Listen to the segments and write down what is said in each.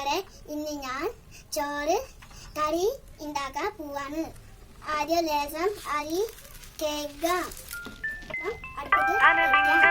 കൂട്ടുകാരെ ഇന്ന് ഞാൻ ചോറ് കറി ഉണ്ടാക്കാൻ പോവാണ്. ആദ്യം ലേസം അരി കേൾക്കാം. തനതിന്ന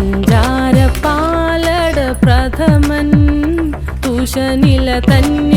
സഞ്ചാര പാലട പ്രഥമൻ തുഷനില തന്നെ